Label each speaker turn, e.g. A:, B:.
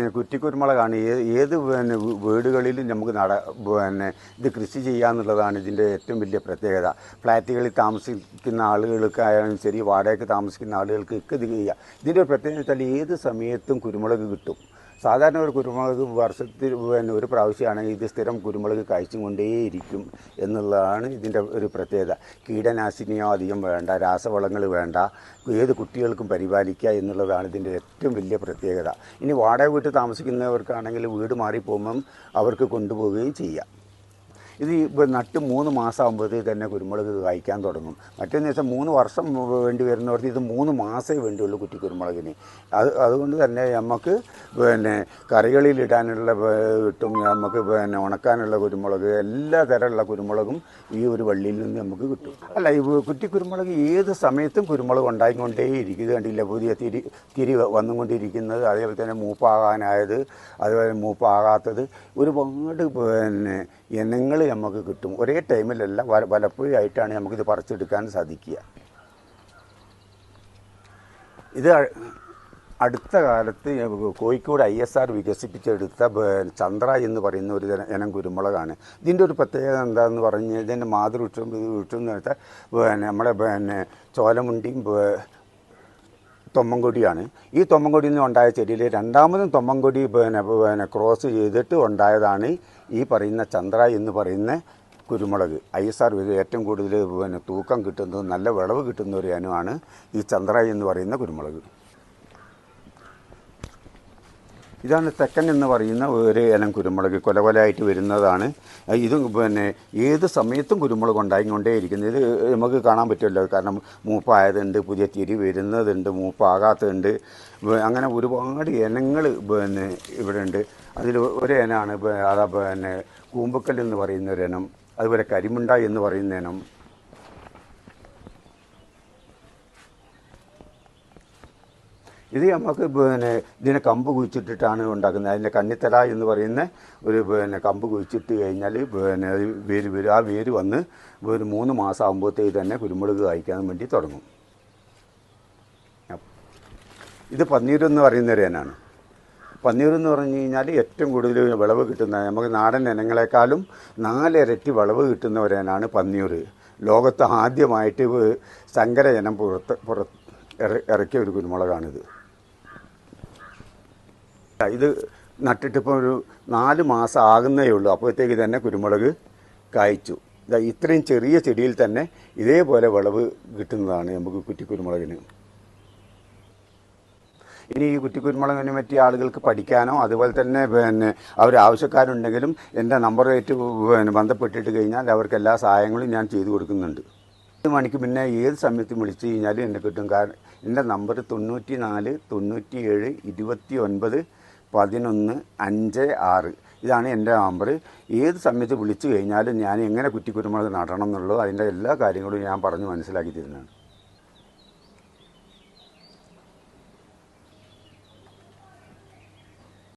A: കുറ്റിക്കുരുമുളകാണ്. ഏത് പിന്നെ വീടുകളിലും നമുക്ക് നട പിന്നെ ഇത് കൃഷി ചെയ്യാന്നുള്ളതാണ് ഇതിന്റെ ഏറ്റവും വലിയ പ്രത്യേകത. ഫ്ലാറ്റുകളിൽ താമസിക്കുന്ന ആളുകൾക്കായാലും ശരി വാടകയ്ക്ക് താമസിക്കുന്ന ആളുകൾക്ക് ഒക്കെ ഇത് ചെയ്യുക ഇതിന്റെ പ്രത്യേകത വെച്ചാൽ ഏത് സമയത്തും കുരുമുളക് കിട്ടും. സാധാരണ ഒരു കുരുമുളക് വർഷത്തിൽ പിന്നെ ഒരു പ്രാവശ്യമാണെങ്കിൽ ഇത് സ്ഥിരം കുരുമുളക് കഴിച്ചും കൊണ്ടേയിരിക്കും എന്നുള്ളതാണ് ഇതിന്റെ ഒരു പ്രത്യേകത. കീടനാശിനിയോ അധികം വേണ്ട രാസവളങ്ങൾ വേണ്ട ഏത് കുട്ടികൾക്കും പരിപാലിക്കുക എന്നുള്ളതാണ് ഇതിന്റെ ഏറ്റവും വലിയ പ്രത്യേകത. ഇനി വാടക വീട്ടിൽ താമസിക്കുന്നവർക്കാണെങ്കിൽ വീട് മാറിപ്പോകുമ്പം അവർക്ക് കൊണ്ടുപോവുകയും ചെയ്യാം. ഇത് നട്ട് മൂന്ന് മാസം ആകുമ്പോഴത്തേക്ക് തന്നെ കുരുമുളക് കായ്ക്കാൻ തുടങ്ങും. മറ്റേന്ന് വെച്ചാൽ മൂന്ന് വർഷം വേണ്ടി വരുന്നവർക്ക് ഇത് മൂന്ന് മാസമേ വേണ്ടിയുള്ളൂ കുറ്റി കുരുമുളകിന്. അത് അതുകൊണ്ട് തന്നെ നമുക്ക് പിന്നെ കറികളിൽ ഇടാനുള്ള കിട്ടും. നമുക്ക് പിന്നെ ഉണക്കാനുള്ള കുരുമുളക് എല്ലാ തരമുള്ള കുരുമുളകും ഈ ഒരു വള്ളിയിൽ നിന്ന് നമുക്ക് കിട്ടും. അല്ല ഈ കുറ്റി കുരുമുളക് ഏത് സമയത്തും കുരുമുളക് ഉണ്ടായിക്കൊണ്ടേ ഇരിക്കുക കണ്ടില്ല പുതിയ തിരി തിരി വന്നുകൊണ്ടിരിക്കുന്നത്. അതേപോലെ തന്നെ മൂപ്പാകാനായത് അതുപോലെ മൂപ്പാകാത്തത് ഒരുപാട് പിന്നെ ഇനങ്ങൾ നമുക്ക് കിട്ടും. ഒരേ ടൈമിലല്ല പലപ്പോഴായിട്ടാണ് നമുക്കിത് പറിച്ചെടുക്കാൻ സാധിക്കുക. ഇത് അടുത്ത കാലത്ത് കോഴിക്കോട് ഐ എസ് ആർ വികസിപ്പിച്ചെടുത്ത ചന്ദ്ര എന്ന് പറയുന്ന ഒരു ഇനം കുരുമുളകാണ്. ഇതിന്റെ ഒരു പ്രത്യേകത എന്താണെന്ന് പറഞ്ഞ് ഇതിന്റെ മാതൃവൃക്ഷം വൃക്ഷം എന്ന് വെച്ചാൽ നമ്മളെ പിന്നെ ചോലമുണ്ടിയും തൊമ്മൻകൊടിയാണ്. ഈ തൊമ്മൻകൊടിയിൽ നിന്ന് ഉണ്ടായ ചെടിയിൽ രണ്ടാമതും തൊമ്മൻകൊടി പിന്നെ പിന്നെ ക്രോസ് ചെയ്തിട്ട് ഉണ്ടായതാണ് ഈ പറയുന്ന ചന്ദ്ര എന്ന് പറയുന്ന കുരുമുളക്. ഐ എസ് ആർ ഏറ്റവും കൂടുതൽ പിന്നെ തൂക്കം കിട്ടുന്നതും നല്ല വിളവ് കിട്ടുന്ന ഒരു ഇനമാണ് ഈ ചന്ദ്ര എന്ന് പറയുന്ന കുരുമുളക്. ഇതാണ് തെക്കൻ എന്ന് പറയുന്ന ഒരു ഇനം കുരുമുളക്. കൊല കൊലയായിട്ട് വരുന്നതാണ്. ഇത് പിന്നെ ഏത് സമയത്തും കുരുമുളക് ഉണ്ടായിക്കൊണ്ടേയിരിക്കുന്നത് ഇത് നമുക്ക് കാണാൻ പറ്റുമല്ലോ. കാരണം മൂപ്പായതുണ്ട് പുതിയ തിരി വരുന്നതുണ്ട് മൂപ്പാകാത്തതുണ്ട്. അങ്ങനെ ഒരുപാട് ഇനങ്ങൾ പിന്നെ ഇവിടെ ഉണ്ട് അതിൽ ഒരു ഇനമാണ് അതാ പിന്നെ കൂമ്പക്കൽ എന്ന് പറയുന്ന ഒരു ഇനം. അതുപോലെ കരിമുണ്ട എന്ന് പറയുന്ന ഇനം. ഇത് നമുക്ക് പിന്നെ ഇതിനെ കമ്പ് കുഴിച്ചിട്ടിട്ടാണ് ഉണ്ടാക്കുന്നത്. അതിന്റെ കണ്ണിത്തല എന്ന് പറയുന്ന ഒരു പിന്നെ കമ്പ് കുഴിച്ചിട്ട് കഴിഞ്ഞാൽ പിന്നെ വേര് വരും. ആ വേര് വന്ന് ഒരു മൂന്ന് മാസം ആകുമ്പോഴത്തേക്ക് തന്നെ കുരുമുളക് കായ്ക്കാൻ വേണ്ടി തുടങ്ങും. ഇത് പന്നീരെന്ന് പറയുന്ന ഒരു ഇനമാണ്. പന്നീരെന്ന് പറഞ്ഞു കഴിഞ്ഞാൽ ഏറ്റവും കൂടുതൽ വിളവ് കിട്ടുന്ന നമുക്ക് നാടൻ ഇനങ്ങളെക്കാളും നാലിരട്ടി വിളവ് കിട്ടുന്ന ഒരേനാണ് പന്നീർ. ലോകത്ത് ആദ്യമായിട്ട് സങ്കര ഇനം പുറത്ത് ഇറ- ഇറക്കിയ ഒരു കുരുമുളകാണിത്. ഇത് നട്ടിട്ടിപ്പോൾ ഒരു നാല് മാസം ആകുന്നേ ഉള്ളൂ. അപ്പോഴത്തേക്ക് തന്നെ കുരുമുളക് കായ്ച്ചു. ഇത്രയും ചെറിയ ചെടിയിൽ തന്നെ ഇതേപോലെ വിളവ് കിട്ടുന്നതാണ് നമുക്ക് കുറ്റിക്കുരുമുളകിന് ഇനി ഈ കുറ്റിക്കുരുമുളകിനെ പറ്റിയ ആളുകൾക്ക് പഠിക്കാനോ അതുപോലെ തന്നെ പിന്നെ അവർ ആവശ്യക്കാരുണ്ടെങ്കിലും എന്റെ നമ്പറുമായിട്ട് പിന്നെ ബന്ധപ്പെട്ടിട്ട് കഴിഞ്ഞാൽ അവർക്ക് എല്ലാ സഹായങ്ങളും ഞാൻ ചെയ്തു കൊടുക്കുന്നുണ്ട്. മണിക്ക് പിന്നെ ഏത് സമയത്തും വിളിച്ചു കഴിഞ്ഞാലും എന്നെ കിട്ടും. കാരണം എന്റെ നമ്പർ തൊണ്ണൂറ്റി നാല് തൊണ്ണൂറ്റി ഏഴ് ഇരുപത്തി ഒൻപത് പതിനൊന്ന് അഞ്ച് ആറ്. ഇതാണ് എന്റെ നമ്പർ ഏത് സമയത്ത് വിളിച്ചു കഴിഞ്ഞാലും ഞാൻ എങ്ങനെ കുറ്റിക്കുരുമുളക് നടണം എന്നുള്ളത് അതിന്റെ എല്ലാ കാര്യങ്ങളും ഞാൻ പറഞ്ഞ് മനസ്സിലാക്കി തരുന്നതാണ്.